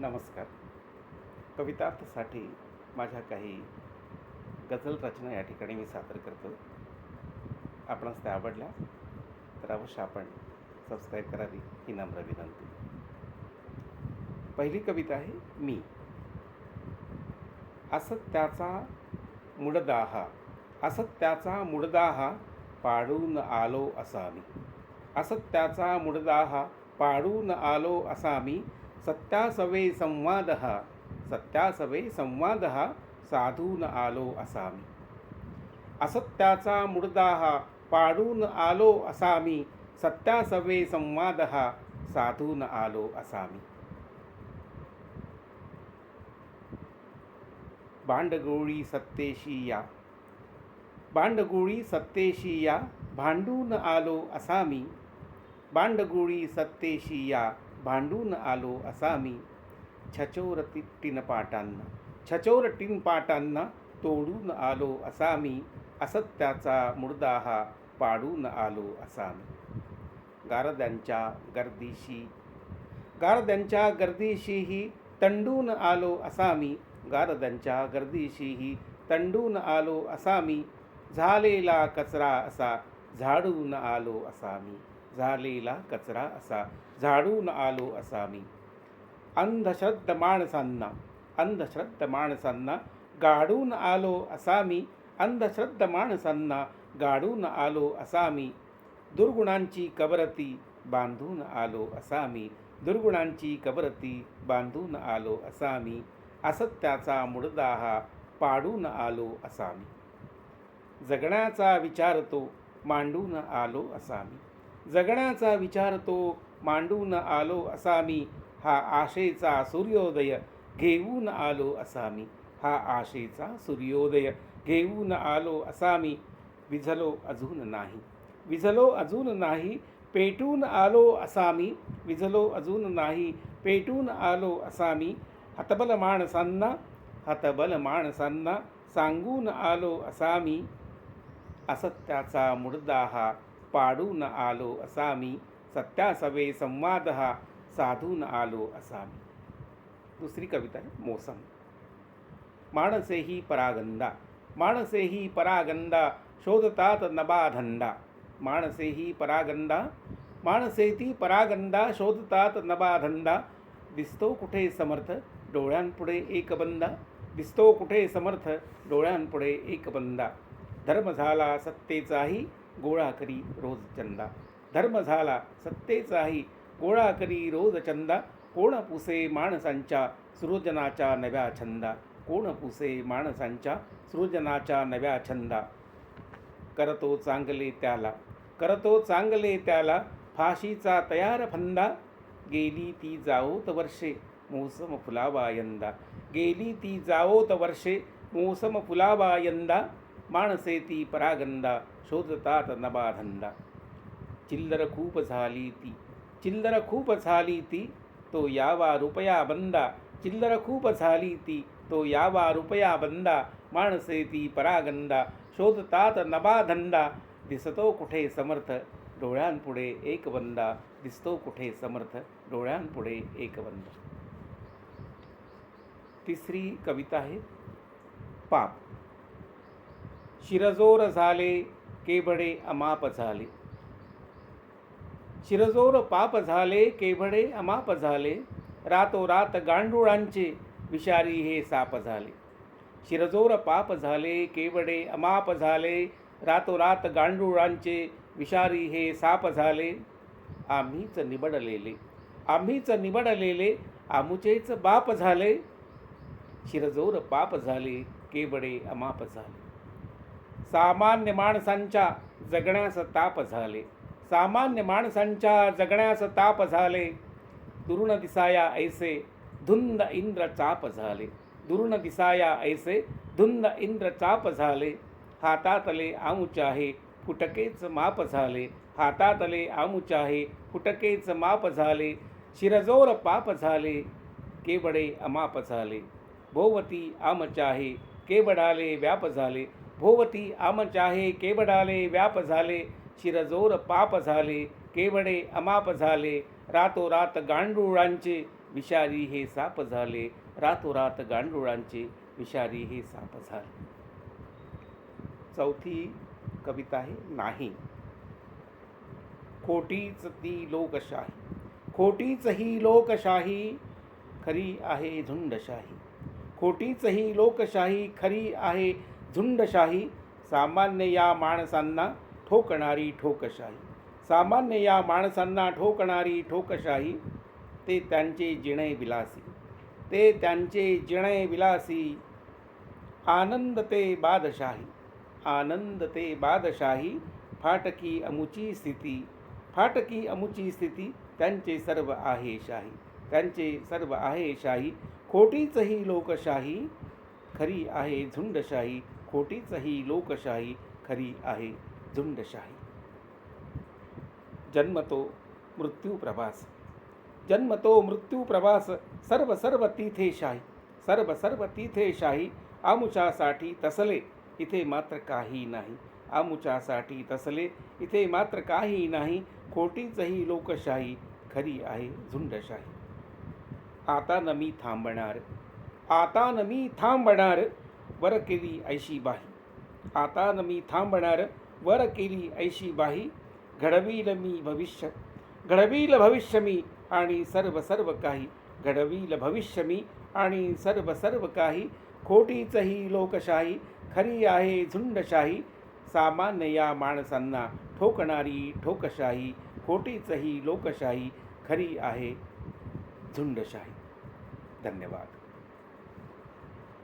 नमस्कार. कवितार्थसाठी माझ्या काही गझल रचना या ठिकाणी मी सादर करतो. आपणास त्या आवडल्या तर अवश्य आपण सबस्क्राईब करावी ही नम्र विनंती. पहिली कविता आहे मी. असत्याचा मुडदाहा असत्याचा मुडदाहा पाडून आलो असा मी असत्याचा मुडदाहा पाडून आलो असा मी सत्यासवे संवाद हा सत्यासवे संवाद हा साधून आलो असामी. असत्याचा मुडदा हा पाडून आलो असामी सत्यासवे संवाद हा साधून आलो असामी. भांडगोळी सत्तेशी या. भांडगोळी सत्तेशी या भांडून आलो असामी. भांडगोळी सत्तेशी या भांडून आलो असा मी छचोर टिन पाटांना. छचोर टिन पाटांना तोडून आलो असा मी असत्याचा मुर्दा हा पाडून आलो असा मी गारद्यांच्या गर्दीशी. गारद्यांच्या गर्दीशीही तंडून आलो असा मी गारद्यांच्या गर्दीशीही तंडून आलो असा मी झालेला कचरा असा झाडून आलो असा मी झालेला कचरा असा झाडून आलो असा मी अंधश्रद्ध माणसांना अंधश्रद्ध माणसांना गाडून आलो असा मी अंधश्रद्ध माणसांना गाडून आलो असा मी दुर्गुणांची कबरती बांधून आलो असा मी दुर्गुणांची कबरती बांधून आलो असा मी असत्याचा मुडदा हा पाडून आलो असा मी जगण्याचा विचार तो मांडून आलो असा मी जगण्याचा विचार तो मांडून आलो असा मी हा आशेचा सूर्योदय घेऊन आलो असा मी हा आशेचा सूर्योदय घेऊन आलो असा मी विझलो अजून नाही. विझलो अजून नाही पेटून आलो असा मी विझलो अजून नाही पेटून आलो असा मी हतबल माणसांना हतबल माणसांना सांगून आलो असा मी असत्याचा मुडदा हा पाडून आलो असा मी सत्यासवे संवाद हा साधून आलो असामी. दुसरी कविता आहे मोसम. माणसेही परागंदा. माणसेही परागंदा शोधतात नबाधंदा माणसेही परागंदा माणसे ती परागंदा शोधतात नबाधंदा दिसतो कुठे समर्थ डोळ्यांपुढे एक बंदा दिसतो कुठे समर्थ डोळ्यांपुढे एक बंदा धर्म झाला सत्तेचाही गोळा करी रोज चंदा. धर्म झाला सत्तेचाही गोळा करी रोज चंदा. कोण पुसे माणसांच्या सृजनाच्या नव्या छंदा. कोण पुसे माणसांच्या सृजनाच्या नव्या छंदा. करतो चांगले त्याला. करतो चांगले त्याला. फाशीचा तयार फंदा. गेली ती जाओत वर्षे मोसम फुलावा यंदा. गेली ती जाओत वर्षे मोसम फुलावा यंदा. माणसे ती परागंदा. शोधतात नबाधंदा चिल्लर खूप झाली ती चिल्लर खूप झाली ती तो यावा रुपया बंदा चिल्लर खूप झाली ती तो यावा रुपया बंदा माणसे ती परागंदा शोधतात नबाधंदा दिसतो कुठे समर्थ डोळ्यांपुढे एक बंदा दिसतो कुठे समर्थ डोळ्यांपुढे एक बंदा तिसरी कविता आहे पाप शिरजोर झाले केबडे अमाप झाले शिरजोर पाप झाले केवडे अमाप झाले. रातोरात गांडुळांचे विषारी हे साप झाले. शिरजोर पाप झाले केवडे अमाप झाले. रातोरात गांडुळांचे विषारी हे साप झाले. आम्हीच निबडलेले. आम्हीच निबडलेले. आमुचेच बाप झाले. शिरजोर पाप झाले केवडे अमाप झाले. सामान्य माणसांच्या जगण्यास ताप झाले. सामान्य माणसांच्या जगण्यास ताप झाले. दुरुण दिसाया ऐसे धुंद इंद्र चाप झाले. दुरुण दिसाया ऐसे धुंद इंद्र चाप झाले. हातातले आमुचाहे फुटकेच माप झाले. हातातले आमुचाहे फुटकेच माप झाले. शिरजोर पाप झाले. केवडे अमाप झाले. भोवती आमचाहे केवडाले व्याप झाले. भोवती आमचाहे केवडाले व्याप झाले. शिरजोर पाप झाले केवडे अमाप झाले रातोरात गांडुळांचे विषारी हे साप झाले रातोरात गांडुळांचे विषारी हे साप झाले. चौथी कविता आहे नाही. खोटीच ती लोकशाही खोटीच ही लोकशाही खरी आहे झुंडशाही खोटीच ही लोकशाही खरी आहे झुंडशाही सामान्य या माणसांना ठोकणारी ठोकशाही. सामान्य या माणसांना ठोकणारी ठोकशाही ते त्यांचे जिणे विलासी ते त्यांचे जिणे विलासी आनंद ते बादशाही. आनंद ते बादशाही फाटकी अमुची स्थिती. फाटकी अमुची स्थिती त्यांचे सर्व आहे शाही. त्यांचे सर्व आहे शाही. खोटीच ही लोकशाही खरी आहे झुंडशाही. खोटीच ही लोकशाही खरी आहे झुंडशाही जन्मतो मृत्यू प्रवास. जन्मतो मृत्यू प्रवास सर्व सर्व तिथे शाही. सर्व सर्व तिथे शाही आमुच्यासाठी तसले इथे मात्र काही नाही. आमुच्यासाठी तसले इथे मात्र काही नाही. खोटीचही लोकशाही खरी आहे झुंडशाही. आता न मी थांबणार आता न मी थांबणार वर केली ऐशी बाही. आता न मी थांबणार वर केली ऐशी बाही घडवील मी भविष्य घडवील भविष्य मी आणि सर्व सर्व काही. घडवील भविष्य मी आणि सर्व सर्व काही. खोटीच ही लोकशाही खरी आहे झुंडशाही. सामान्य या माणसांना ठोकणारी ठोकशाही खोटीच ही लोकशाही खरी आहे झुंडशाही. धन्यवाद.